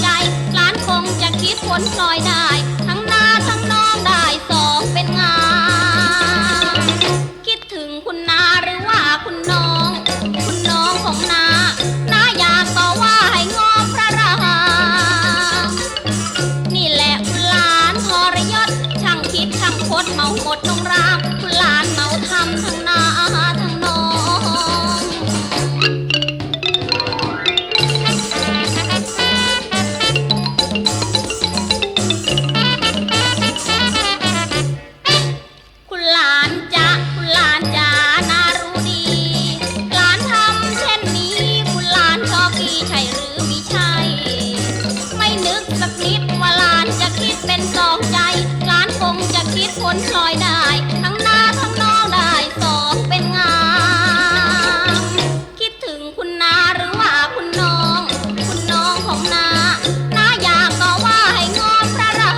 ใจหลานคงจะคิดผลพลอยได้ สองใจล้านคงจะคิดผลลอยได้ ทั้งหน้าทั้งน้องได้สองเป็นงาม คิดถึงคุณนาหรือว่าคุณน้อง คุณน้องของนาน้าอยากก็ว่าให้งอนพระรา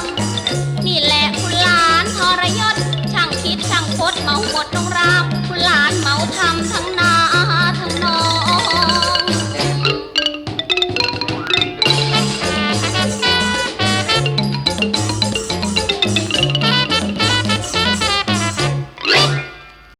มนี่แหละคุณหลานทรยศช่างคิดช่างพดเมาหมดโรงรามคุณหลานเมาทำท